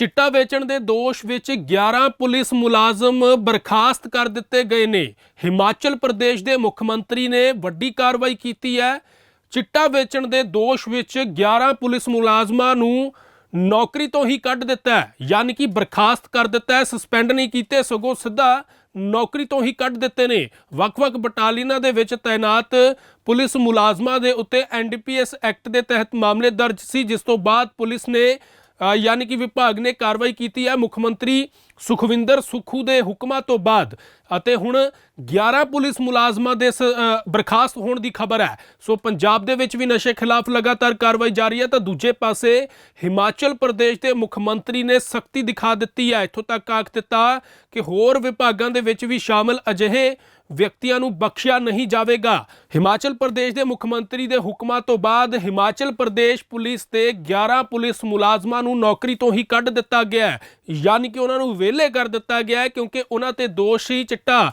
ਚਿੱਟਾ ਵੇਚਣ ਦੇ ਦੋਸ਼ ਵਿੱਚ 11 ਪੁਲਿਸ ਮੁਲਾਜ਼ਮ ਬਰਖਾਸਤ ਕਰ ਦਿੱਤੇ ਗਏ ਨੇ। ਹਿਮਾਚਲ ਪ੍ਰਦੇਸ਼ ਦੇ ਮੁੱਖ ਮੰਤਰੀ ਨੇ ਵੱਡੀ ਕਾਰਵਾਈ ਕੀਤੀ ਹੈ। ਚਿੱਟਾ ਵੇਚਣ ਦੇ ਦੋਸ਼ ਵਿੱਚ 11 ਪੁਲਿਸ ਮੁਲਾਜ਼ਮਾਂ ਨੂੰ ਨੌਕਰੀ ਤੋਂ ਹੀ ਕੱਢ ਦਿੱਤਾ ਹੈ। ਯਾਨੀ ਕਿ ਬਰਖਾਸਤ ਕਰ ਦਿੱਤਾ ਹੈ ਸਸਪੈਂਡ ਨਹੀਂ ਕੀਤੇ, ਸਗੋਂ ਸਿੱਧਾ ਨੌਕਰੀ ਤੋਂ ਹੀ ਕੱਢ ਦਿੱਤੇ ਨੇ। ਵੱਖ-ਵੱਖ ਬਟਾਲੀਅਨਾਂ ਦੇ ਵਿੱਚ ਤਾਇਨਾਤ ਪੁਲਿਸ ਮੁਲਾਜ਼ਮਾਂ ਦੇ ਉੱਤੇ ਐਨਡੀਪੀਐਸ ਐਕਟ ਦੇ ਤਹਿਤ ਮਾਮਲੇ ਦਰਜ ਸੀ, ਜਿਸ ਤੋਂ ਬਾਅਦ ਪੁਲਿਸ ਨੇ ਯਾਨੀ ਕਿ ਵਿਭਾਗ ਨੇ ਕਾਰਵਾਈ ਕੀਤੀ ਹੈ। ਮੁੱਖ ਮੰਤਰੀ ਸੁਖਵਿੰਦਰ ਸੁਖੂ ਦੇ ਹੁਕਮਾਂ ਤੋਂ ਬਾਅਦ ਅਤੇ ਹੁਣ 11 ਪੁਲਿਸ ਮੁਲਾਜ਼ਮਾਂ ਦੇ ਸ- ਬਰਖਾਸਤ ਹੋਣ ਦੀ ਖਬਰ ਹੈ। ਸੋ ਪੰਜਾਬ ਦੇ ਵਿੱਚ ਵੀ ਨਸ਼ੇ ਖਿਲਾਫ ਲਗਾਤਾਰ ਕਾਰਵਾਈ ਜਾਰੀ ਹੈ ਤਾਂ ਦੂਜੇ ਪਾਸੇ ਹਿਮਾਚਲ ਪ੍ਰਦੇਸ਼ ਦੇ ਮੁੱਖ ਮੰਤਰੀ ਨੇ ਸਖਤੀ ਦਿਖਾ ਦਿੱਤੀ ਹੈ। ਇੱਥੋਂ ਤੱਕ ਆਖ ਦਿੱਤਾ ਕਿ ਹੋਰ ਵਿਭਾਗਾਂ ਦੇ ਵਿੱਚ ਵੀ ਸ਼ਾਮਲ ਅਜਿਹੇ ਵਿਅਕਤੀਆਂ ਨੂੰ ਬਖਸ਼ਿਆ ਨਹੀਂ ਜਾਵੇਗਾ। ਹਿਮਾਚਲ ਪ੍ਰਦੇਸ਼ ਦੇ ਮੁੱਖ ਮੰਤਰੀ ਦੇ ਹੁਕਮਾਂ ਤੋਂ ਬਾਅਦ ਹਿਮਾਚਲ ਪ੍ਰਦੇਸ਼ ਪੁਲਿਸ ਦੇ 11 ਪੁਲਿਸ ਮੁਲਾਜ਼ਮਾਂ ਨੂੰ ਨੌਕਰੀ ਤੋਂ ਹੀ ਕੱਢ ਦਿੱਤਾ ਗਿਆ ਹੈ। ਯਾਨੀ ਕਿ ਉਹਨਾਂ ਨੂੰ ਵਿਹਲੇ ਕਰ ਦਿੱਤਾ ਗਿਆ ਹੈ ਕਿਉਂਕਿ ਉਹਨਾਂ ਤੇ ਦੋਸ਼ ਹੀ ਚਿੱਟਾ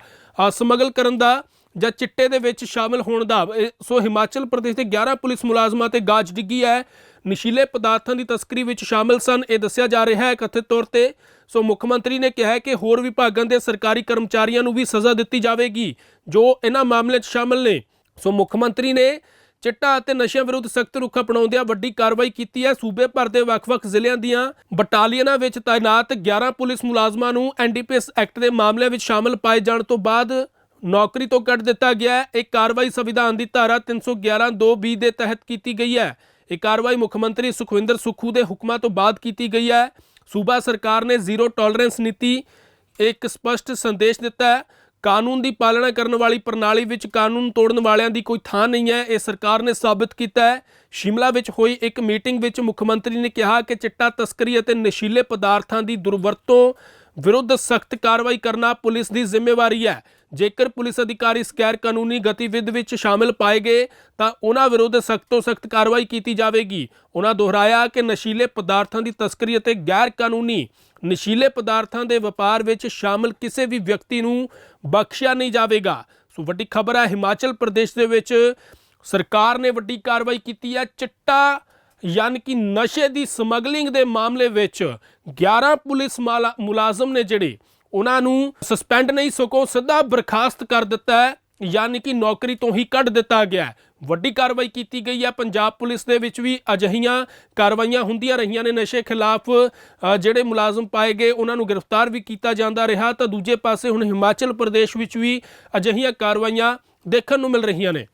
ਸਮਗਲ ਕਰਨ ਦਾ ਜਾਂ ਚਿੱਟੇ ਦੇ ਵਿੱਚ ਸ਼ਾਮਲ ਹੋਣ ਦਾ ਸੋ ਹਿਮਾਚਲ ਪ੍ਰਦੇਸ਼ ਦੇ 11 ਪੁਲਿਸ ਮੁਲਾਜ਼ਮਾਂ ਤੇ ਗਾਜ ਡਿੱਗੀ ਹੈ। ਨਸ਼ੀਲੇ ਪਦਾਰਥਾਂ ਦੀ ਤਸਕਰੀ ਵਿੱਚ ਸ਼ਾਮਲ ਸਨ, ਇਹ ਦੱਸਿਆ ਜਾ ਰਿਹਾ ਹੈ ਕਥਿਤ ਤੌਰ ਤੇ। ਸੋ ਮੁੱਖ ਮੰਤਰੀ ਨੇ ਕਿਹਾ ਹੈ ਕਿ ਹੋਰ ਵਿਭਾਗਾਂ ਦੇ ਸਰਕਾਰੀ ਕਰਮਚਾਰੀਆਂ ਨੂੰ ਵੀ ਸਜ਼ਾ ਦਿੱਤੀ ਜਾਵੇਗੀ, ਜੋ ਇਹਨਾਂ ਮਾਮਲੇ 'ਚ ਸ਼ਾਮਲ ਨੇ। ਸੋ ਮੁੱਖ ਮੰਤਰੀ ਨੇ ਚਿੱਟਾ ਅਤੇ ਨਸ਼ਿਆਂ ਵਿਰੁੱਧ ਸਖਤ ਰੁਖ ਅਪਣਾਉਂਦਿਆਂ ਵੱਡੀ ਕਾਰਵਾਈ ਕੀਤੀ ਹੈ। ਸੂਬੇ ਭਰ ਦੇ ਵੱਖ-ਵੱਖ ਜ਼ਿਲ੍ਹਿਆਂ ਦੀਆਂ ਬਟਾਲੀਅਨਾਂ ਵਿੱਚ ਤਾਇਨਾਤ 11 ਪੁਲਿਸ ਮੁਲਾਜ਼ਮਾਂ ਨੂੰ ਐਨਡੀਪੀਐਸ ਐਕਟ ਦੇ ਮਾਮਲਿਆਂ ਵਿੱਚ ਸ਼ਾਮਲ ਪਾਏ ਜਾਣ ਤੋਂ ਬਾਅਦ ਨੌਕਰੀ ਤੋਂ ਕੱਢ ਦਿੱਤਾ ਗਿਆ ਹੈ। ਇਹ ਕਾਰਵਾਈ ਸੰਵਿਧਾਨ ਦੀ ਧਾਰਾ 311 2 ਦੇ ਤਹਿਤ ਕੀਤੀ ਗਈ ਹੈ। ਇਹ ਕਾਰਵਾਈ ਮੁੱਖ ਮੰਤਰੀ ਸੁਖਵਿੰਦਰ ਸੁਖੂ ਦੇ ਹੁਕਮਾਂ ਤੋਂ ਬਾਅਦ ਕੀਤੀ ਗਈ ਹੈ। ਸੂਬਾ ਸਰਕਾਰ ਨੇ ਜ਼ੀਰੋ ਟੋਲਰੈਂਸ ਨੀਤੀ ਇੱਕ ਸਪਸ਼ਟ ਸੰਦੇਸ਼ ਦਿੱਤਾ ਹੈ। ਕਾਨੂੰਨ ਦੀ ਪਾਲਣਾ ਕਰਨ ਵਾਲੀ ਪ੍ਰਣਾਲੀ ਵਿੱਚ ਕਾਨੂੰਨ ਤੋੜਨ ਵਾਲਿਆਂ ਦੀ ਕੋਈ ਥਾਂ ਨਹੀਂ ਹੈ, ਇਹ ਸਰਕਾਰ ਨੇ ਸਾਬਤ ਕੀਤਾ ਹੈ। ਸ਼ਿਮਲਾ ਵਿੱਚ ਹੋਈ ਇੱਕ ਮੀਟਿੰਗ ਵਿੱਚ ਮੁੱਖ ਮੰਤਰੀ ਨੇ ਕਿਹਾ ਕਿ ਚਿੱਟਾ ਤਸਕਰੀ ਅਤੇ ਨਸ਼ੀਲੇ ਪਦਾਰਥਾਂ ਦੀ ਦੁਰਵਰਤੋਂ ਵਿਰੁੱਧ ਸਖਤ ਕਾਰਵਾਈ ਕਰਨਾ ਪੁਲਿਸ ਦੀ ਜ਼ਿੰਮੇਵਾਰੀ ਹੈ। ਜੇਕਰ ਪੁਲਿਸ ਅਧਿਕਾਰੀ ਇਸ ਗੈਰ ਕਾਨੂੰਨੀ ਗਤੀਵਿਧ ਵਿੱਚ ਸ਼ਾਮਲ ਪਾਏ ਗਏ, ਤਾਂ ਉਹਨਾਂ ਵਿਰੁੱਧ ਸਖਤ ਤੋਂ ਸਖਤ ਕਾਰਵਾਈ ਕੀਤੀ ਜਾਵੇਗੀ। ਉਹਨਾਂ ਦੁਹਰਾਇਆ ਕਿ ਨਸ਼ੀਲੇ ਪਦਾਰਥਾਂ ਦੀ ਤਸਕਰੀ ਅਤੇ ਗੈਰ ਕਾਨੂੰਨੀ ਨਸ਼ੀਲੇ ਪਦਾਰਥਾਂ ਦੇ ਵਪਾਰ ਵਿੱਚ ਸ਼ਾਮਲ ਕਿਸੇ ਵੀ ਵਿਅਕਤੀ ਨੂੰ ਬਖਸ਼ਿਆ ਨਹੀਂ ਜਾਵੇਗਾ। ਸੋ ਵੱਡੀ ਖਬਰ ਹੈ, ਹਿਮਾਚਲ ਪ੍ਰਦੇਸ਼ ਦੇ ਵਿੱਚ ਸਰਕਾਰ ਨੇ ਵੱਡੀ ਕਾਰਵਾਈ ਕੀਤੀ ਹੈ। ਚਿੱਟਾ ਯਾਨੀ ਕਿ ਨਸ਼ੇ ਦੀ ਸਮਗਲਿੰਗ ਦੇ ਮਾਮਲੇ ਵਿੱਚ 11 ਪੁਲਿਸ ਮਾਲਾ- ਮੁਲਾਜ਼ਮ ਨੇ ਜਿਹੜੇ, ਉਹਨਾਂ ਨੂੰ ਸਸਪੈਂਡ ਨਹੀਂ ਸਕੋ ਸਿੱਧਾ ਬਰਖਾਸਤ ਕਰ ਦਿੱਤਾ ਹੈ। ਯਾਨੀ ਕਿ ਨੌਕਰੀ ਤੋਂ ਹੀ ਕੱਢ ਦਿੱਤਾ ਗਿਆ ਵੱਡੀ ਕਾਰਵਾਈ ਕੀਤੀ ਗਈ ਹੈ। ਪੰਜਾਬ ਪੁਲਿਸ ਦੇ ਵਿੱਚ ਵੀ ਅਜਿਹੀਆਂ ਕਾਰਵਾਈਆਂ ਹੁੰਦੀਆਂ ਰਹੀਆਂ ਨੇ ਨਸ਼ੇ ਖਿਲਾਫ ਜਿਹੜੇ ਮੁਲਾਜ਼ਮ ਪਾਏ ਗਏ, ਉਹਨਾਂ ਨੂੰ ਗ੍ਰਿਫਤਾਰ ਵੀ ਕੀਤਾ ਜਾਂਦਾ ਰਿਹਾ। ਤਾਂ ਦੂਜੇ ਪਾਸੇ ਹੁਣ ਹਿਮਾਚਲ ਪ੍ਰਦੇਸ਼ ਵਿੱਚ ਵੀ ਅਜਿਹੀਆਂ ਕਾਰਵਾਈਆਂ ਦੇਖਣ ਨੂੰ ਮਿਲ ਰਹੀਆਂ ਨੇ।